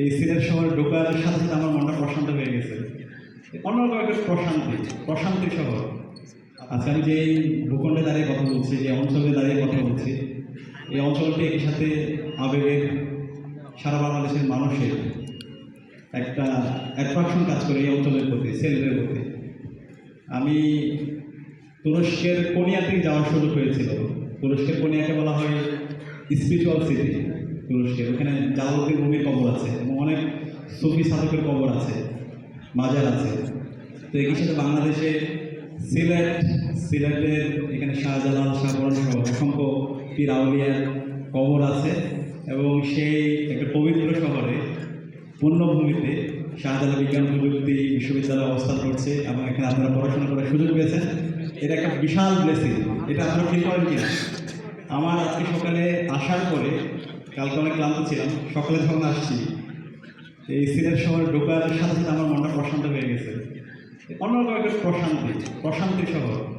এই সিলেট শহরে ঢোকার সাথে সাথে আমার মনটা প্রশান্ত হয়ে গেছে। অন্যরকম একটা প্রশান্তি প্রশান্তি শহর আজকে আমি যে ভূখণ্ডে দাঁড়িয়ে কথা বলছি, যে অঞ্চলে দাঁড়িয়ে কথা বলছি, এই অঞ্চলটি একই সাথে আবেগের সারা বাংলাদেশের মানুষের একটা অ্যাট্রাকশন কাজ করে এই অঞ্চলের প্রতি সেলের প্রতি। আমি তুরস্কের কোনিয়া থেকে যাওয়ার সুযোগ হয়েছিল তুরস্কের কোনিয়াকে বলা হয় স্পিরিচুয়াল সিটি তুরস্কের। ওখানে জালালুদ্দিন কবর আছে, এবং অনেক সুফি সাধকের কবর আছে, মাজার আছে। তো একই সাথে বাংলাদেশে সিলেট, সিলেটের এখানে শাহজালাল শাহপুরান সহ অসংখ্য পীর আউলিয়ার কবর আছে, এবং সেই একটা পবিত্র শহরে, পূর্ণভূমিতে শাহজালাল বিজ্ঞান প্রযুক্তি বিশ্ববিদ্যালয় অবস্থান করছে, এবং এখানে আপনারা পড়াশোনা করার সুযোগ পেয়েছেন। এটা একটা বিশাল ব্লেসিং এটা আপনারা ফিল করেন কিনা? আমার আজকে সকালে আসার পরে কালকে অনেক ক্লান্ত ছিলাম, সকালে যখন আসছি, এই সিলেট শহরে ঢোকার সাথে সাথে আমার মনটা প্রশান্ত হয়ে গেছে। অন্যরকম একটা প্রশান্তি প্রশান্তি শহর।